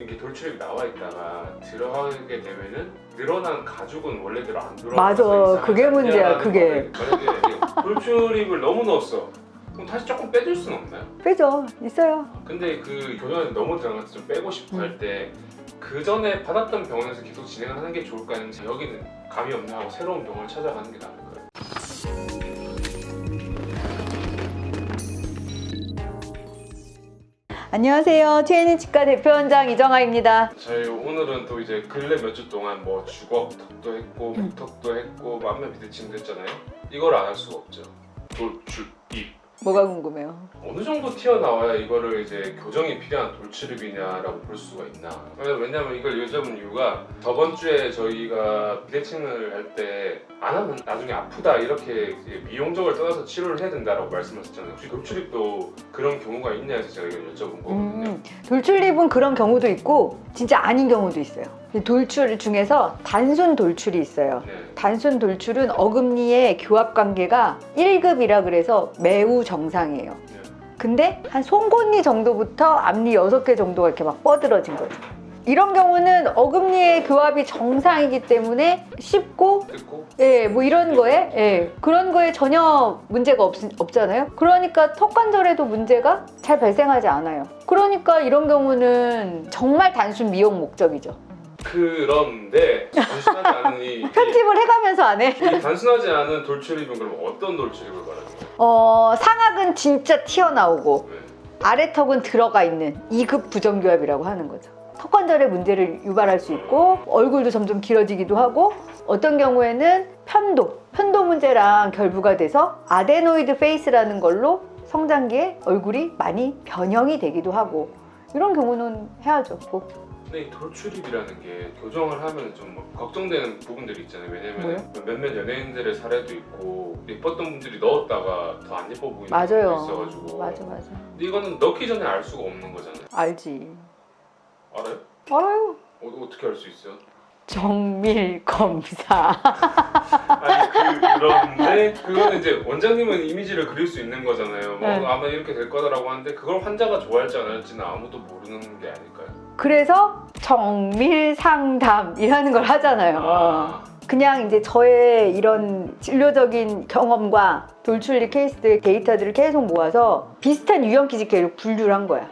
이게 돌출입이 나와 있다가 들어가게 되면은 늘어난 가죽은 원래대로 안 들어가. 맞아. 그게 문제야, 그게. 만약에 돌출입을 너무 넣었어. 그럼 다시 조금 빼줄 수는 없나요? 빼죠. 있어요. 근데 그 교정이 너무 들어가서 좀 빼고 싶어 음. 할때 그 전에 받았던 병원에서 계속 진행하는 게 좋을까요? 아니면 여기는 감이 없네 하고 새로운 병원을 찾아가는 게 나을까요? 안녕하세요. TNN 치과 대표원장 이정아입니다. 저희 오늘은 또 이제 근래 몇 주 동안 뭐 주걱턱도 했고 음. 목턱도 했고 만면 비대칭도 했잖아요. 이걸 안 할 수가 없죠. 돌출입 뭐가 궁금해요? 어느 정도 튀어나와야 이거를 이제 교정이 필요한 돌출입이냐라고 볼 수가 있나? 왜냐면 이걸 여쭤본 이유가 저번 주에 저희가 비대칭을 할 때 안 하면 나중에 아프다 이렇게 미용적을 떠나서 치료를 해야 된다라고 말씀하셨잖아요. 혹시 돌출입도 그런 경우가 있냐 해서 제가 이걸 여쭤본 거거든요. 음, 돌출입은 그런 경우도 있고 진짜 아닌 경우도 있어요. 돌출 중에서 단순 돌출이 있어요. 네. 단순 돌출은 어금니의 교합 관계가 1급이라 그래서 매우 정상이에요. 네. 근데 한 송곳니 정도부터 앞니 6개 정도가 이렇게 막 뻗어진 거죠. 이런 경우는 어금니의 교합이 정상이기 때문에 쉽고 듣고 예, 뭐 이런 거에 예, 그런 거에 전혀 문제가 없, 없잖아요. 그러니까 턱 관절에도 문제가 잘 발생하지 않아요. 그러니까 이런 경우는 정말 단순 미용 목적이죠. 그런데 단순하지 않은 이, 이, 편집을 해가면서 안 해. 이 단순하지 않은 돌출입은 그럼 어떤 돌출입을 말하는 거예요? 어, 상악은 진짜 튀어나오고 네. 아래 턱은 들어가 있는 2급 부정교합이라고 하는 거죠. 턱 관절의 문제를 유발할 수 있고 얼굴도 점점 길어지기도 하고 어떤 경우에는 편도, 편도 문제랑 결부가 돼서 아데노이드 페이스라는 걸로 성장기에 얼굴이 많이 변형이 되기도 하고 이런 경우는 해야죠. 꼭. 근데 이 돌출입이라는 게 교정을 하면 좀뭐 걱정되는 부분들이 있잖아요. 왜냐면 몇몇 연예인들의 사례도 있고 예뻤던 분들이 넣었다가 더 안 예뻐 보이는 경우도 맞아요. 있어가지고. 맞아, 맞아. 근데 이거는 넣기 전에 알 수가 없는 거잖아요. 알지. 알아요? 알아요. 어, 어떻게 알 수 있어요? 정밀 검사. 그, 그런데 그거는 이제 원장님은 이미지를 그릴 수 있는 거잖아요. 뭐 네. 아마 이렇게 될 거다라고 하는데 그걸 환자가 좋아할지 안 할지는 아무도 모르는 게 아닐까요? 그래서 정밀 상담이라는 걸 하잖아요. 아, 그냥 이제 저의 이런 진료적인 경험과 돌출리 케이스들 데이터들을 계속 모아서 비슷한 유형 기지개를 분류를 한 거야.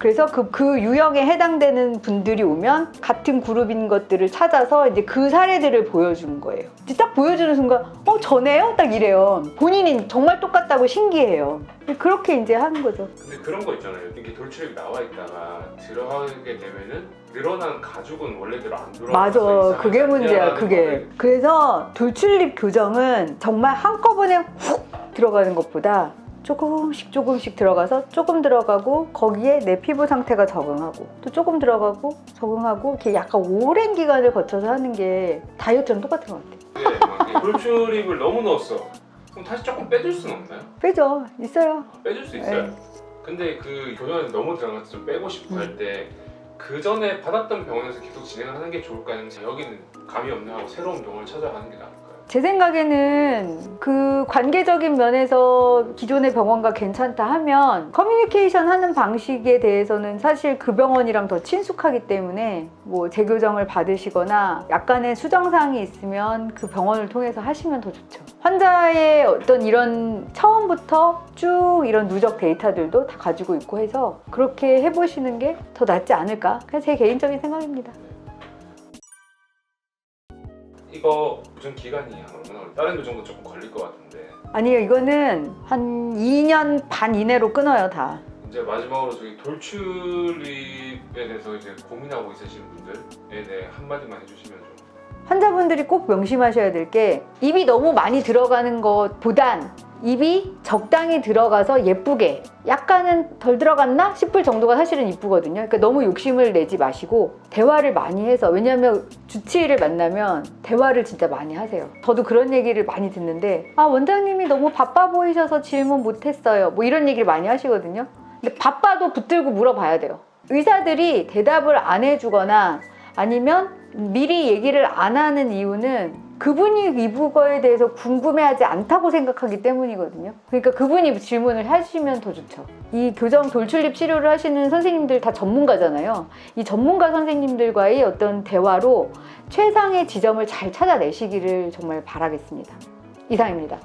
그래서 그, 그 유형에 해당되는 분들이 오면 같은 그룹인 것들을 찾아서 이제 그 사례들을 보여주는 거예요. 이제 딱 보여주는 순간, 어, 저네요? 딱 이래요. 본인이 정말 똑같다고 신기해요. 그렇게 이제 하는 거죠. 근데 그런 거 있잖아요. 이게 돌출입 나와 있다가 들어가게 되면은 늘어난 가죽은 원래대로 안 들어가. 맞아. 그게 문제야, 그게. 그래서 돌출립 교정은 정말 한꺼번에 훅 들어가는 것보다 조금씩 조금씩 들어가서 조금 들어가고 거기에 내 피부 상태가 적응하고 또 조금 들어가고 적응하고 이렇게 약간 오랜 기간을 거쳐서 하는 게 다이어트랑 똑같은 것 같아요. 네, 막 이게 돌출입을 너무 넣었어. 그럼 다시 조금 빼줄 수는 없나요? 빼죠. 있어요. 빼줄 수 있어요. 네. 근데 그 교정이 너무 들어가서 좀 빼고 음. 할때 그 전에 받았던 병원에서 계속 진행하는 게 좋을까요? 아니면 여기는 감이 없네 하고 새로운 병원을 찾아가는 게 나을까요? 제 생각에는 그 관계적인 면에서 기존의 병원과 괜찮다 하면 커뮤니케이션 하는 방식에 대해서는 사실 그 병원이랑 더 친숙하기 때문에 뭐 재교정을 받으시거나 약간의 수정사항이 있으면 그 병원을 통해서 하시면 더 좋죠. 환자의 어떤 이런 처음부터 쭉 이런 누적 데이터들도 다 가지고 있고 해서 그렇게 해보시는 게 더 낫지 않을까? 그냥 제 개인적인 생각입니다. 이거 교정 기간이 한 얼마나 걸려? 다른 교정도 조금 걸릴 것 같은데 아니요, 이거는 한 2년 반 이내로 끊어요, 다. 이제 마지막으로 저기 돌출입에 대해서 이제 고민하고 있으신 분들에 대해 한마디만 해주시면 좀 환자분들이 꼭 명심하셔야 될 게 입이 너무 많이 들어가는 것보단 입이 적당히 들어가서 예쁘게 약간은 덜 들어갔나 싶을 정도가 사실은 이쁘거든요. 그러니까 너무 욕심을 내지 마시고 대화를 많이 해서 왜냐하면 주치의를 만나면 대화를 진짜 많이 하세요. 저도 그런 얘기를 많이 듣는데 아 원장님이 너무 바빠 보이셔서 질문 못했어요. 뭐 이런 얘기를 많이 하시거든요. 근데 바빠도 붙들고 물어봐야 돼요. 의사들이 대답을 안 해주거나 아니면 미리 얘기를 안 하는 이유는 그분이 이거에 대해서 궁금해하지 않다고 생각하기 때문이거든요. 그러니까 그분이 질문을 하시면 더 좋죠. 이 교정 돌출입 치료를 하시는 선생님들 다 전문가잖아요. 이 전문가 선생님들과의 어떤 대화로 최상의 지점을 잘 찾아내시기를 정말 바라겠습니다. 이상입니다.